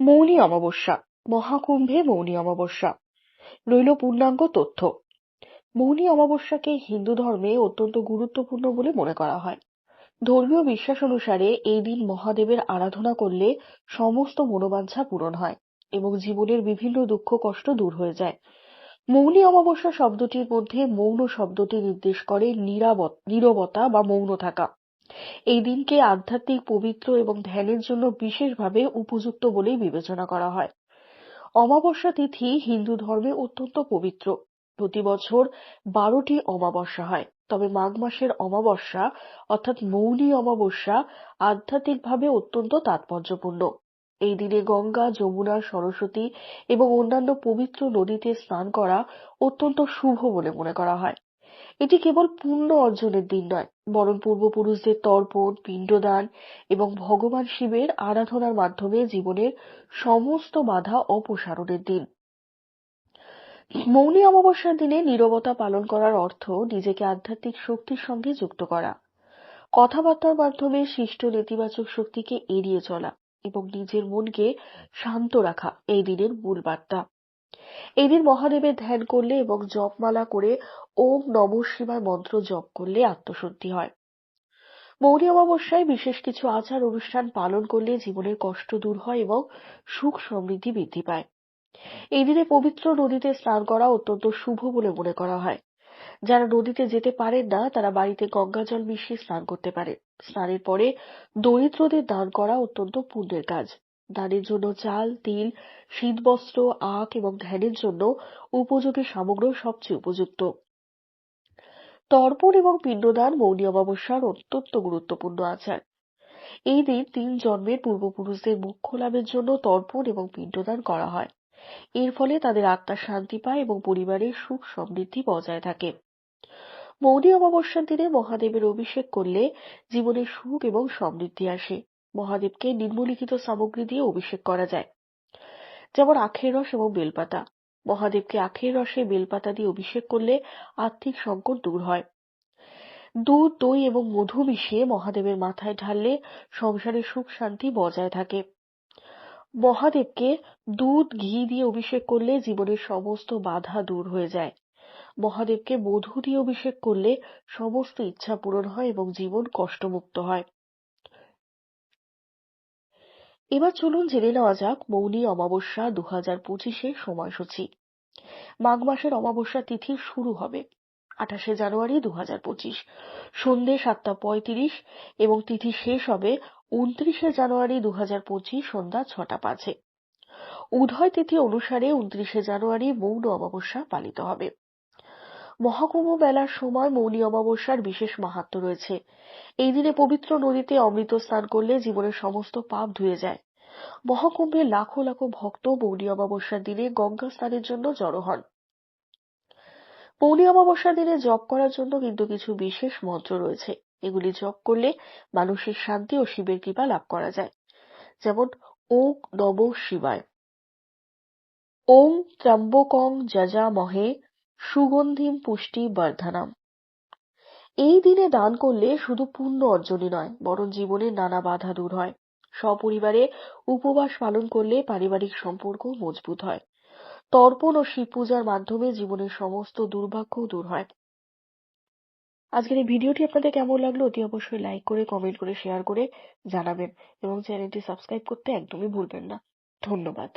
মৌনী অমাবস্যা, মহাকুম্ভে মৌনী অমাবস্যা। রইল পূর্ণাঙ্গ তথ্য। মৌনী অমাবস্যাকে হিন্দু ধর্মে অত্যন্ত গুরুত্বপূর্ণ বলে মনে করা হয়। ধর্মীয় বিশ্বাস অনুসারে এই দিন মহাদেবের আরাধনা করলে সমস্ত মনোবাঞ্ছা পূরণ হয় এবং জীবনের বিভিন্ন দুঃখ কষ্ট দূর হয়ে যায়। মৌনী অমাবস্যা শব্দটির মধ্যে মৌন শব্দটি নির্দেশ করে নীরবতা বা মৌন থাকা। এই দিনকে আধ্যাত্মিক, পবিত্র এবং ধ্যানের জন্য বিশেষভাবে উপযুক্ত বলেই বিবেচনা করা হয়। অমাবস্যা তিথি হিন্দু ধর্মে অত্যন্ত পবিত্র। প্রতি বছর বারোটি অমাবস্যা হয়। তবে মাঘ মাসের অমাবস্যা, অর্থাৎ মৌনী অমাবস্যা, আধ্যাত্মিকভাবে অত্যন্ত তাৎপর্যপূর্ণ। এই দিনে গঙ্গা, যমুনা, সরস্বতী এবং অন্যান্য পবিত্র নদীতে স্নান করা অত্যন্ত শুভ বলে মনে করা হয়। এটি কেবল পুণ্য অর্জনের দিন নয়, বরং পূর্বপুরুষদের তর্পণ, পিণ্ডদান এবং ভগবান শিবের আরাধনার মাধ্যমে জীবনের সমস্ত বাধা অপসারণের দিন। মৌনী অমাবস্যার দিনে নীরবতা পালন করার অর্থ নিজেকে আধ্যাত্মিক শক্তির সঙ্গে যুক্ত করা। কথাবার্তার মাধ্যমে সৃষ্ট নেতিবাচক শক্তিকে এড়িয়ে চলা এবং নিজের মনকে শান্ত রাখা এই দিনের মূল বার্তা। এই দিন মহাদেবের ধ্যান করলে এবং জপমালা করে ওম নম শিবায় মন্ত্র জপ করলে আত্মশুদ্ধি হয়। মৌনী অমাবস্যায় বিশেষ কিছু আচার অনুষ্ঠান পালন করলে জীবনের কষ্ট দূর হয় এবং সুখ সমৃদ্ধি বৃদ্ধি পায়। এই দিনে পবিত্র নদীতে স্নান করা অত্যন্ত শুভ বলে মনে করা হয়। যারা নদীতে যেতে পারেন না, তারা বাড়িতে গঙ্গা জল মিশিয়ে স্নান করতে পারে। স্নানের পরে দরিদ্রদের দান করা অত্যন্ত পুণ্যের কাজ। দানের জন্য চাল, তিল, শীতবস্ত্র, আখ এবং ধ্যানের জন্য উপযোগী সামগ্রী সবচেয়ে উপযুক্ত। তর্পণ এবং পিণ্ডদান মৌনী অমাবস্যার অত্যন্ত গুরুত্বপূর্ণ আচার। এই দিন তিন জন্মের পূর্বপুরুষদের মুখ্য লাভের জন্য তর্পণ এবং পিণ্ডদান করা হয়। এর ফলে তাদের আত্মা শান্তি পায় এবং পরিবারের সুখ সমৃদ্ধি বজায় থাকে। মৌনী অমাবস্যার দিনে মহাদেবের অভিষেক করলে জীবনে সুখ এবং সমৃদ্ধি আসে। মহাদেবকে নিম্নলিখিত সামগ্রী দিয়ে অভিষেক করা যায়। যেমন আখের রস এবং বেলপাতা। মহাদেবকে আখের রসে বেলপাতা দিয়ে অভিষেক করলে আর্থিক সংকট দূর হয়। দুধ, দই এবং মধু মিশিয়ে মহাদেবের মাথায় ঢাললে সংসারে সুখ শান্তি বজায় থাকে। মহাদেবকে দুধ, ঘি দিয়ে অভিষেক করলে জীবনের সমস্ত বাধা দূর হয়ে যায়। মহাদেবকে মধু দিয়ে অভিষেক করলে সমস্ত ইচ্ছা পূরণ হয় এবং জীবন কষ্টমুক্ত হয়। এবার চলুন জেনে নেওয়া যাক মৌনী অমাবস্যা দু হাজার পঁচিশের সময়সূচি। মাঘ মাসের অমাবস্যা তিথি শুরু হবে আঠাশে জানুয়ারি দু হাজার পঁচিশ। সন্ধ্যে সাতটা পঁয়ত্রিশ এবং তিথি শেষ হবে উনত্রিশে জানুয়ারি দু হাজার পঁচিশ সন্ধ্যা ছটা পাঁচে। উদয় তিথি অনুসারে উনত্রিশে জানুয়ারি মৌন অমাবস্যা পালিত হবে। মহাকুম্ভ মেলার সময় মৌনী অমাবস্যার বিশেষ মাহাত্ম রয়েছে। এই দিনে পবিত্র নদীতে অমৃত স্নান করলে জীবনের সমস্ত পাপ ধুয়ে যায়। মহাকুম্ভে লাখো লাখো ভক্ত মৌনী অমাবস্যার দিনে গঙ্গা স্নানের জন্য জড়ো হন। মৌনী অমাবস্যার দিনে জপ করার জন্য কিন্তু কিছু বিশেষ মন্ত্র রয়েছে। এগুলি জপ করলে মানুষের শান্তি ও শিবের কৃপা লাভ করা যায়। যেমন ওম নব শিবায়। ওং ত্রম্বকং যজামহে সুগন্ধিম পুষ্টি বর্ধনাম। এই দিনে দান করলে শুধু পুণ্য অর্জনই নয়, বরং জীবনের নানা বাধা দূর হয়। সপরিবারে উপবাস পালন করলে পারিবারিক সম্পর্ক মজবুত হয়। তর্পণ ও শিব পূজার মাধ্যমে জীবনের সমস্ত দুর্ভাগ্য দূর হয়। আজকের এই ভিডিওটি আপনাদের কেমন লাগল অতি অবশ্যই লাইক করে, কমেন্ট করে, শেয়ার করে জানাবেন এবং চ্যানেলটি সাবস্ক্রাইব করতে একদমই ভুলবেন না। ধন্যবাদ।